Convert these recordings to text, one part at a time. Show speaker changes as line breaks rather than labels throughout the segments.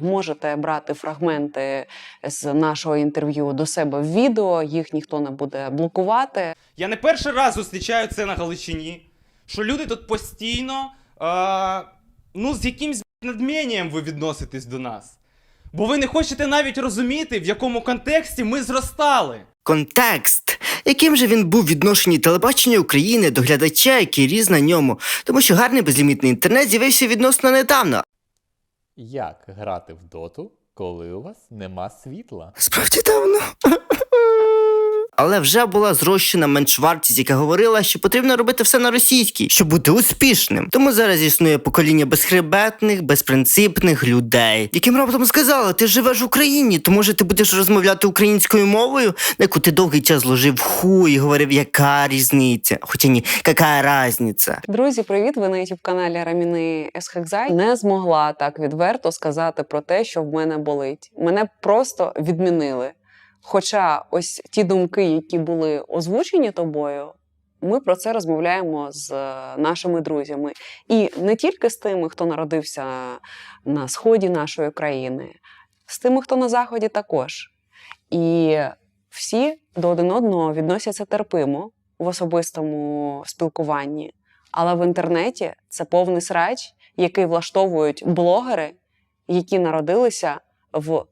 Можете брати фрагменти з нашого інтерв'ю до себе в відео, їх ніхто не буде блокувати.
Я не перший раз зустрічаю це на Галичині, що люди тут постійно, е, ну, з якимсь надмінням ви відноситесь до нас. Бо ви не хочете навіть розуміти, в якому контексті ми зростали.
Контекст, яким же він був в відношенні телебачення України до глядача, який різ на ньому, тому що гарний безлімітний інтернет з'явився відносно недавно.
Як грати в доту, коли у вас нема світла?
Справді давно. Але вже була зрощена меншвартість, яка говорила, що потрібно робити все на російській, щоб бути успішним. Тому зараз існує покоління безхребетних, безпринципних людей, яким раптом сказали, ти живеш в Україні, то може ти будеш розмовляти українською мовою, на яку ти довгий час ложив ху і говорив, яка різниця. Хоча ні, яка різниця.
Друзі, привіт! Ви на youtube каналі Раміни Есхекзай. Не змогла так відверто сказати про те, що в мене болить. Мене просто відмінили. Хоча ось ті думки, які були озвучені тобою, ми про це розмовляємо з е, нашими друзями. І не тільки з тими, хто народився на сході нашої країни, з тими, хто на заході також. І всі до один одного відносяться терпимо в особистому спілкуванні. Але в інтернеті це повний срач, який влаштовують блогери, які народилися в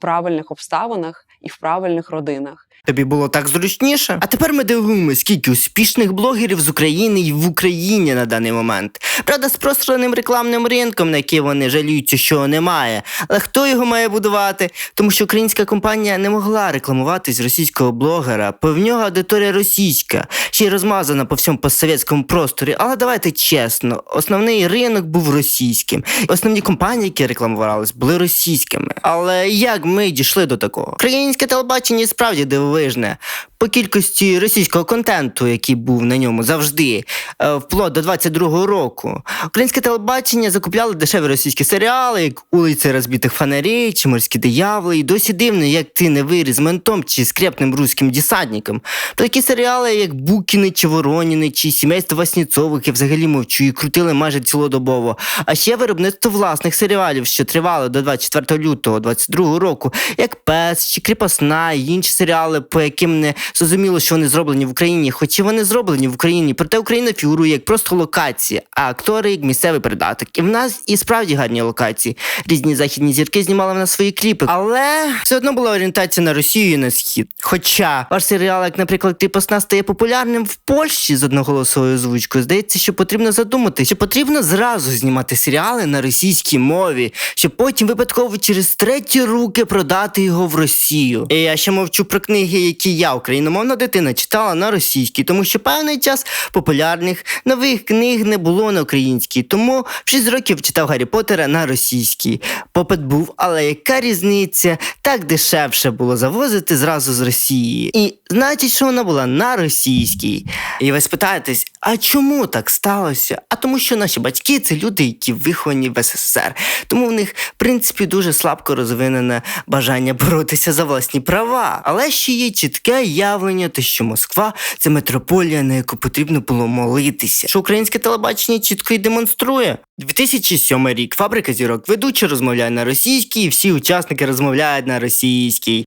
правильних обставинах і в правильних родинах.
Тобі було так зручніше. А тепер ми дивимося, скільки успішних блогерів з України і в Україні на даний момент. Правда, з пространим рекламним ринком, на який вони жаліються, що немає. Але хто його має будувати? Тому що українська компанія не могла рекламуватись російського блогера, бо в нього аудиторія російська, ще й розмазана по всьому постсовєтському просторі. Але давайте чесно, основний ринок був російським. Основні компанії, які рекламувались, були російськими. Але як ми дійшли до такого? Українське телебачення справді дивовижне. По кількості російського контенту, який був на ньому завжди, е, вплоть до 22-го року. Українське телебачення закупляло дешеві російські серіали, як Улиці розбитих фонарей чи Морські дияволи. І досі дивно, як ти не виріс ментом чи скрепним руським десантником. Такі серіали, як Букіни чи Вороніни, чи Сімейство Васнєцових, я взагалі мовчу і крутили майже цілодобово. А ще виробництво власних серіалів, що тривало до 24 лютого 22 року, як Пес чи Кріпосна і інші серіали, по яким не зрозуміло, що вони зроблені в Україні, хоча вони зроблені в Україні. Проте Україна фігурує як просто локація, а актори як місцевий придаток. І в нас і справді гарні локації. Різні західні зірки знімали в нас свої кліпи, але все одно була орієнтація на Росію і на схід. Хоча ваш серіал, як, наприклад, Кріпосна стає популярним в Польщі з одноголосовою озвучкою, здається, що потрібно задумати, що потрібно зразу знімати серіали на російській мові, щоб потім випадково через треті руки продати його в Росію. І я ще мовчу про книги, які я, україномовна дитина, читала на російській, тому що певний час популярних нових книг не було на українській. Тому в 6 років читав Гаррі Поттера на російській. Попит був, але яка різниця? Так дешевше було завозити зразу з Росії. І значить, що вона була на російській. І ви спитаєтесь, а чому так сталося? А тому, що наші батьки це люди, які виховані в СССР. Тому в них, в принципі, дуже слабко розвинене бажання боротися за власні права. Але ще є чітке явлення, те, що Москва це метрополія, на яку потрібно було молитися. Що українське телебачення чітко і демонструє. 2007 рік фабрика зірок ведучий розмовляє на російській, і всі учасники розмовляють на російській.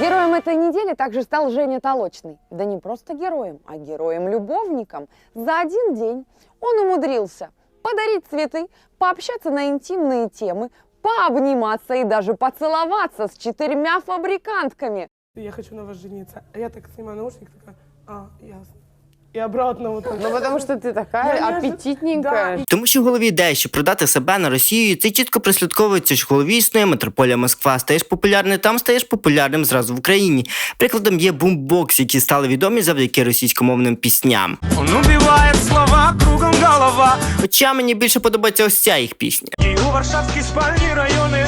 Героем этой недели также стал Женя Толочный. Да не просто героем, а героем-любовником. За один день он умудрился подарить цветы, пообщаться на интимные темы, пообниматься и даже поцеловаться с четырьмя фабрикантками.
Я хочу на вас жениться. А я так снимаю наушник, такая, а, ясно. И обратно вот так.
Ну, потому что ты такая
Я
аппетитненькая.
Да,
Тому що в голові ідея, що продати себе на Росію, це чітко прослідковується, що в голові існує метрополія Москва. Стаєш популярним там, стаєш популярним зразу в Україні. Прикладом є бумбокс, які стали відомі завдяки російськомовним пісням.
Он убивает слова, кругом голова
Хоча мені більше подобається ось ця їх пісня.
І у Варшавській спальні райони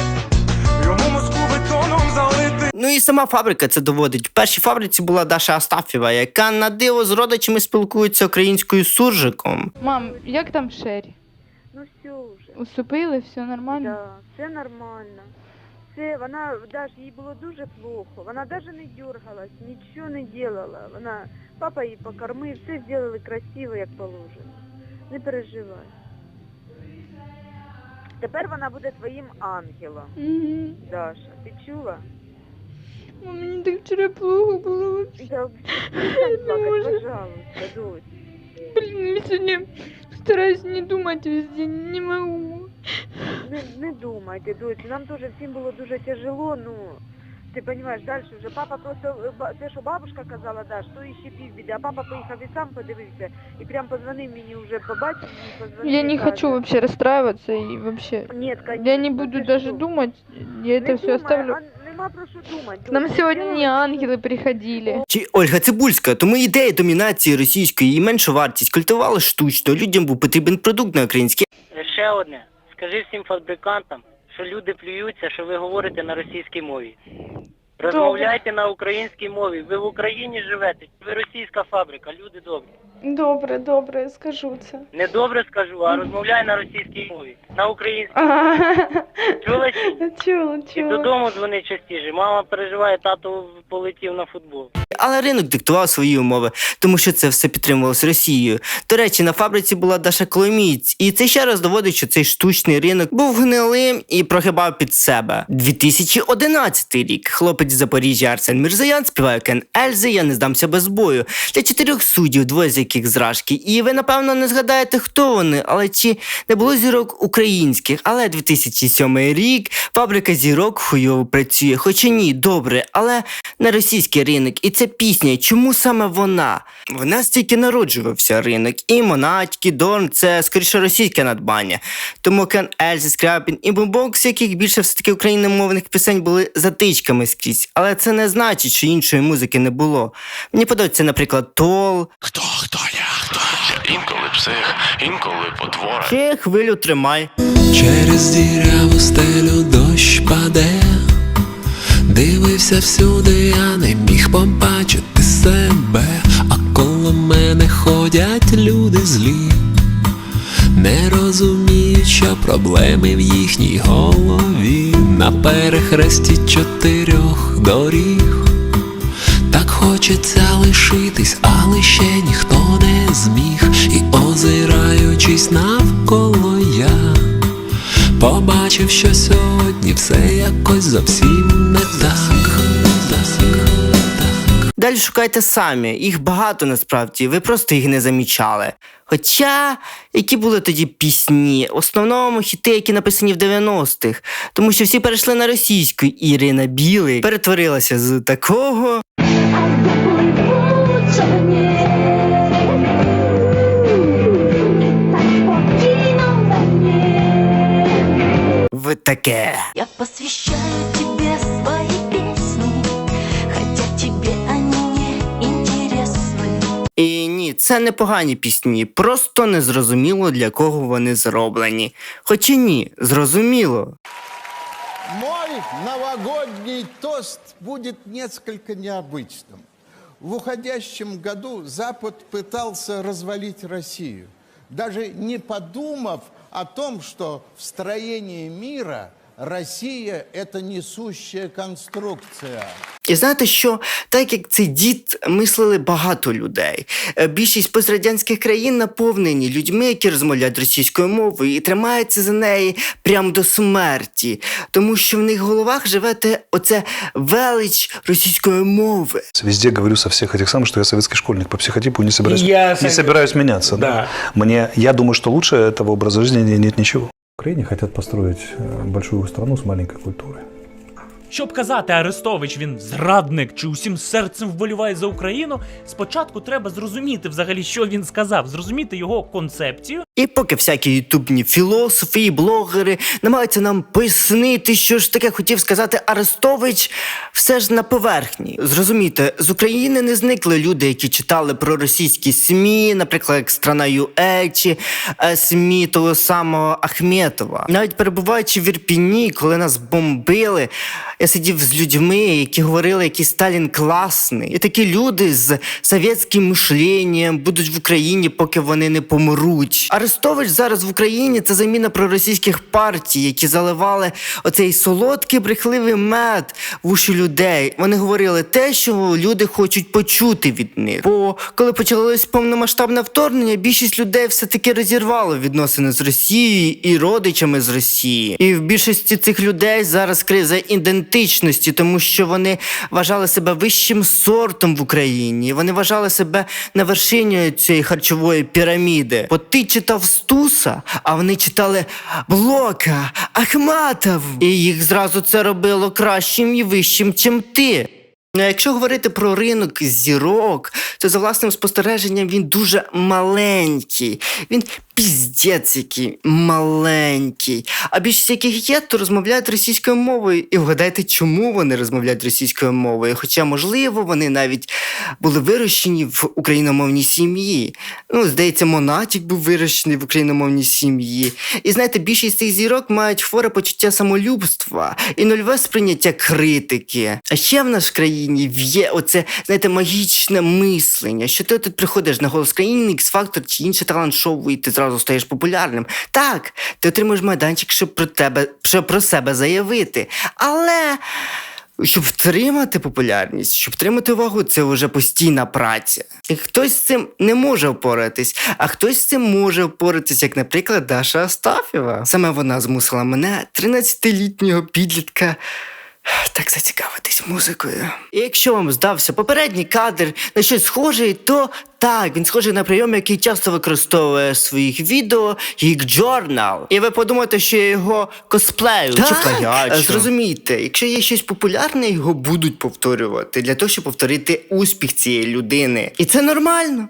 Ну і сама фабрика це доводить. В першій фабриці була Даша Астафєва, яка на диво з родичами спілкується українською суржиком.
Мам, як там Шері?
Ну все вже.
Усупили, все нормально?
Да, все нормально. Це вона даже їй було дуже плохо. Вона навіть не дергалась, нічого не делала. Вона папа її покормив, все зробили красиво, як положено. Не переживай. Тепер вона буде твоїм ангелом,
Мгм.
Даша. Ти чула?
Мам, Мені так вчора плохо було вообще.
Да, перестань плакать,
можу.
пожалуйста, дочь.
Блин, я сегодня стараюсь не думать весь день, не могу.
Не, не думайте, дочь. Нам теж всім було дуже тяжело, ну. Ти розумієш, далі вже папа просто е, ба- те, що бабушка казала, да, що іще півбіди, а папа поїхав і сам подивився, і прям позвонив мені вже побачив, мені позвонив.
Я
і
не
каже,
хочу вообще расстраиваться и вообще.
Нет, конечно,
Я не буду
ти
даже
що?
думать, я это
Не
все
думай,
оставлю.
а нема про що думати.
К нам не ангелы приходили.
Чи Ольга Цибульська, тому ідея домінації російської і меншу вартість культували штучно. Людям був потрібен продукт на українській.
Ще одне. Скажи всім фабрикантам, що люди плюються, що ви говорите на російській мові. Розмовляйте на українській мові. Ви в Україні живете, ви російська фабрика, люди добрі.
Добре, добре, скажу це.
Не добре скажу, а розмовляй на російській мові. На українській. Чула чи ні?
Чула,
І
чула.
додому дзвони частіше. Мама переживає, тато полетів на футбол.
Але ринок диктував свої умови, тому що це все підтримувалось Росією. До речі, на фабриці була Даша Коломієць, і це ще раз доводить, що цей штучний ринок був гнилим і прогибав під себе. 2011 рік. Хлопець з Запоріжжя Арсен Мірзаян співає Кен Ельзи, я не здамся без бою. Для чотирьох суддів, двоє з яких зражки. І ви, напевно, не згадаєте, хто вони, але чи не було зірок українських. Але 2007 рік фабрика зірок хуйово працює. Хоча ні, добре, але на російський ринок. І ця пісня, чому саме вона? В нас тільки народжувався ринок, і Монатьки, Дорн це скоріше російське надбання. Тому Кен Ельзі, Скрябін і Бумбокс, яких більше все-таки україномовних пісень були затичками скрізь. Але це не значить, що іншої музики не було. Мені подобається, наприклад, Тол,
Хто, хто я. Інколи псих, інколи потвора.
чи хвилю тримай.
Через діряву стелю дощ паде, дивився всюди, я не міг побачити себе, а коло мене ходять люди злі, не розуміють, що проблеми в їхній голові на перехресті чотирьох доріг. Хочеться лишитись, але ще ніхто не зміг, і озираючись навколо я. Побачив, що сьогодні все якось зовсім не так.
Далі шукайте самі, їх багато насправді, ви просто їх не замічали. Хоча, які були тоді пісні, в основному хіти, які написані в 90-х, тому що всі перейшли на російську, Ірина Білик перетворилася з такого в таке.
Я посвящаю тебе свои песни, хотя тебе они не интересны.
І ні, це не погані пісні, просто незрозуміло для кого вони зроблені. Хоча ні, зрозуміло.
Мой новогодний тост будет несколько необычным. В уходящем году Запад пытался развалить Россию, даже не подумав о том, что в строении мира Россия – это несущая конструкция.
І знаєте що? Так як цей дід мислили багато людей. Е, Більшість пострадянських країн наповнені людьми, які розмовляють російською мовою і тримаються за неї прямо до смерті, тому що в них в головах живе те оце велич російської мови.
Везде говорю со всех этих самых, что я советский школьник по психотипу и не собираюсь,
Я
не
сог-
собираюсь меняться.
Да.
Мне, я думаю, что лучше этого образа жизни не- нет ничего.
Украине хотят построить э, большую страну с маленькой культурой.
Щоб казати Арестович він зрадник чи усім серцем вболіває за Україну, спочатку треба зрозуміти взагалі, що він сказав, зрозуміти його концепцію.
І поки всякі ютубні філософи і блогери намагаються нам пояснити, що ж таке хотів сказати Арестович, все ж на поверхні. Зрозумійте, з України не зникли люди, які читали про російські СМІ, наприклад, як страна ЮЕ чи е, СМІ того самого Ахметова. Навіть перебуваючи в Ірпіні, коли нас бомбили, я сидів з людьми, які говорили, який Сталін класний. І такі люди з совєтським мишленням будуть в Україні, поки вони не помруть. Арестович зараз в Україні це заміна проросійських партій, які заливали оцей солодкий брехливий мед в уші людей. Вони говорили те, що люди хочуть почути від них. Бо коли почалось повномасштабне вторгнення, більшість людей все-таки розірвало відносини з Росією і родичами з Росії. І в більшості цих людей зараз криза ідентичності, тому що вони вважали себе вищим сортом в Україні. Вони вважали себе на вершині цієї харчової піраміди. Бо ти читав Стуса, а вони читали Блока, Ахматов. І їх зразу це робило кращим і вищим, чим ти. Ну, якщо говорити про ринок зірок, то за власним спостереженням він дуже маленький. Він піздець який маленький. А більшість яких є, то розмовляють російською мовою. І вгадайте, чому вони розмовляють російською мовою. Хоча, можливо, вони навіть були вирощені в україномовній сім'ї. Ну, здається, Монатік був вирощений в україномовній сім'ї. І знаєте, більшість цих зірок мають хворе почуття самолюбства і нульове сприйняття критики. А ще в нашій країні є оце, знаєте, магічне мислення, що ти тут приходиш на голос країни, X-Factor чи інше талант-шоу, і ти зразу стаєш популярним. Так, ти отримуєш майданчик, щоб про тебе, щоб про себе заявити. Але. Щоб втримати популярність, щоб втримати увагу, це вже постійна праця. І хтось з цим не може впоратись, а хтось з цим може впоратись, як, наприклад, Даша Астафєва. Саме вона змусила мене, 13-літнього підлітка, так зацікавитись музикою. І якщо вам здався попередній кадр на щось схоже, то так, він схожий на прийом, який часто використовує в своїх відео як Journal. І ви подумаєте, що я його косплею чи плагіачу. Зрозумійте, якщо є щось популярне, його будуть повторювати для того, щоб повторити успіх цієї людини. І це нормально.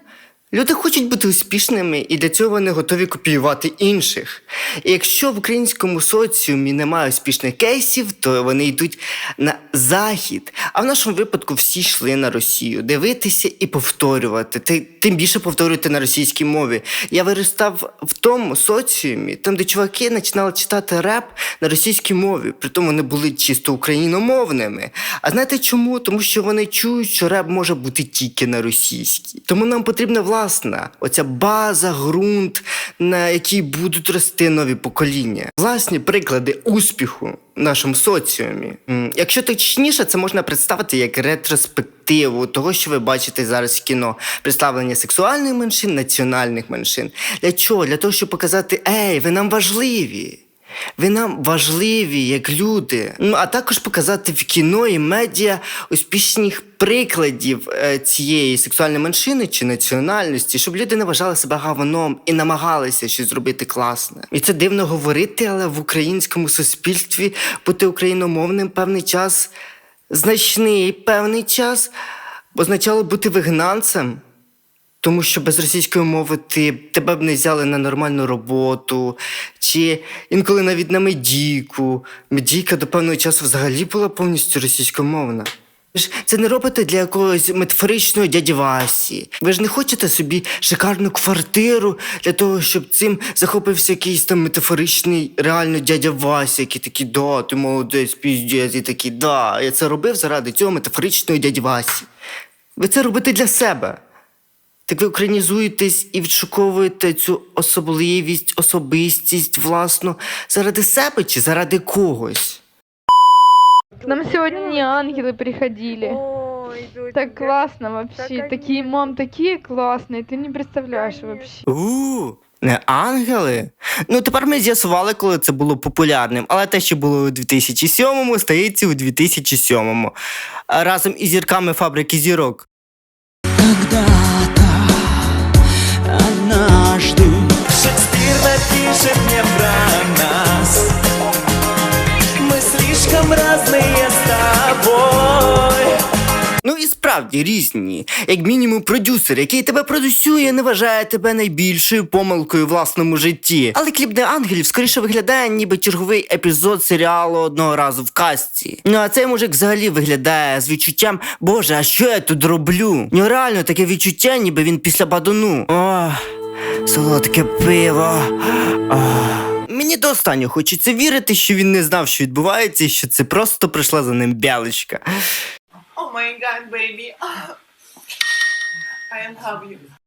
Люди хочуть бути успішними, і для цього вони готові копіювати інших. І якщо в українському соціумі немає успішних кейсів, то вони йдуть на захід. А в нашому випадку всі йшли на Росію дивитися і повторювати. Ти- Тим більше повторювати на російській мові. Я виростав в тому соціумі, там, де чуваки починали читати реп на російській мові, при тому вони були чисто україномовними. А знаєте чому? Тому що вони чують, що реп може бути тільки на російській. Тому нам потрібна власна оця база, ґрунт, на якій будуть рости нові покоління. Власні приклади успіху в нашому соціумі. Якщо точніше, це можна представити як ретроспективу того, що ви бачите зараз в кіно. Представлення сексуальних меншин, національних меншин. Для чого? Для того, щоб показати, ей, ви нам важливі. Ви нам важливі як люди. Ну а також показати в кіно і медіа успішних прикладів е, цієї сексуальної меншини чи національності, щоб люди не вважали себе гаваном і намагалися щось зробити класне. І це дивно говорити, але в українському суспільстві бути україномовним певний час, значний певний час, означало бути вигнанцем. Тому що без російської мови ти тебе б не взяли на нормальну роботу, чи інколи навіть на медійку. Медійка до певного часу взагалі була повністю російськомовна. Ви ж Це не робите для якогось метафоричного дяді Васі. Ви ж не хочете собі шикарну квартиру для того, щоб цим захопився якийсь там метафоричний реально дядя Вася, який такий, да, ти молодець, піздець, і такий, да, я це робив заради цього метафоричного дяді Васі. Ви це робите для себе. Так ви українізуєтесь і відшуковуєте цю особливість, особистість власну заради себе чи заради когось?
К нам сегодня ангелы приходили.
Ой, доченька,
Так классно вообще.
так
Такие мам, такие классные, ты не представляешь вообще.
У, не ангели? Ну тепер ми з'ясували, коли це було популярним, але те, що було у 2007-му, стається у 2007-му. А Разом із зірками фабрики зірок.
Однажды Шекспир напишет мне про нас Мы слишком разные с тобой
Ну і справді різні. Як мінімум, продюсер, який тебе продюсує, не вважає тебе найбільшою помилкою в власному житті. Але кліп «Не ангелів скоріше виглядає, ніби черговий епізод серіалу одного разу в касті. Ну а цей мужик взагалі виглядає з відчуттям, боже, а що я тут роблю? У нього реально таке відчуття, ніби він після бадуну. Ох, солодке пиво. Мені до останнього хочеться вірити, що він не знав, що відбувається, і що це просто прийшла за ним бялечка.
Oh my god, baby. I am you.